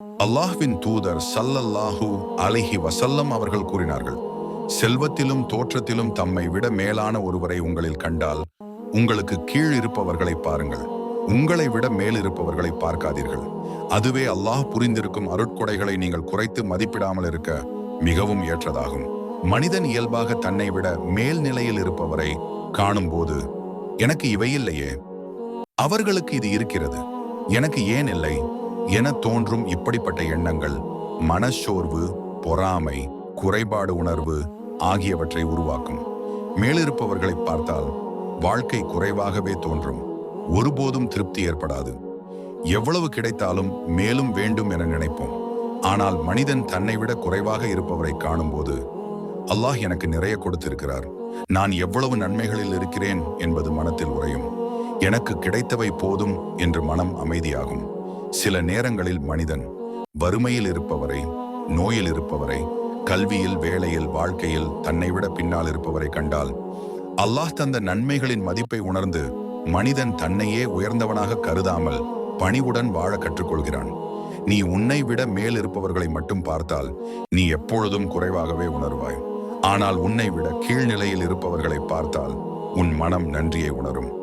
அல்லாஹ்வின் தூதர் சல்லல்லாஹு அலிஹி வசல்லம் அவர்கள் கூறினார்கள் செல்வத்திலும் தோற்றத்திலும் தம்மை விட மேலான ஒருவரை உங்களில் கண்டால் உங்களுக்கு கீழ் இருப்பவர்களை பாருங்கள். உங்களை விட மேல் இருப்பவர்களை பார்க்காதீர்கள். அதுவே அல்லாஹ் புரிந்திருக்கும் அருட்கொடைகளை நீங்கள் குறைத்து மதிப்பிடாமல் இருக்க மிகவும் ஏற்றதாகும். மனிதன் இயல்பாக தன்னை விட மேல் நிலையில் இருப்பவரை காணும்போது எனக்கு இவையில்லையே அவர்களுக்கு இது இருக்கிறது. எனக்கு ஏன் இல்லை? என தோன்றும் இப்படிப்பட்ட எண்ணங்கள் மனச்சோர்வு பொறாமை குறைபாடு உணர்வு ஆகியவற்றை உருவாக்கும். மேலிருப்பவர்களை பார்த்தால் வாழ்க்கை குறைவாகவே தோன்றும். ஒருபோதும் திருப்தி ஏற்படாது. எவ்வளவு கிடைத்தாலும் மேலும் வேண்டும் என நினைப்போம். ஆனால் மனிதன் தன்னை விட குறைவாக இருப்பவரை காணும்போது அல்லாஹ் எனக்கு நிறைய கொடுத்திருக்கிறார். நான் எவ்வளவு நன்மைகளில் இருக்கிறேன் என்பது மனத்தில் உறையும். எனக்கு கிடைத்தவை போதும் என்று மனம் அமைதியாகும். சில நேரங்களில் மனிதன் வறுமையில் இருப்பவரை நோயில் இருப்பவரை கல்வியில் வேலையில் வாழ்க்கையில் தன்னை விட பின்னால் இருப்பவரை கண்டால் அல்லாஹ் தந்த நன்மைகளின் மதிப்பை உணர்ந்து மனிதன் தன்னையே உயர்ந்தவனாக கருதாமல் பணிவுடன் வாழ கற்றுக்கொள்கிறான். நீ உன்னை விட மேல் இருப்பவர்களை மட்டும் பார்த்தால் நீ எப்பொழுதும் குறைவாகவே உணர்வாய். ஆனால் உன்னை விட கீழ்நிலையில் இருப்பவர்களை பார்த்தால் உன் மனம் நன்றியை உணரும்.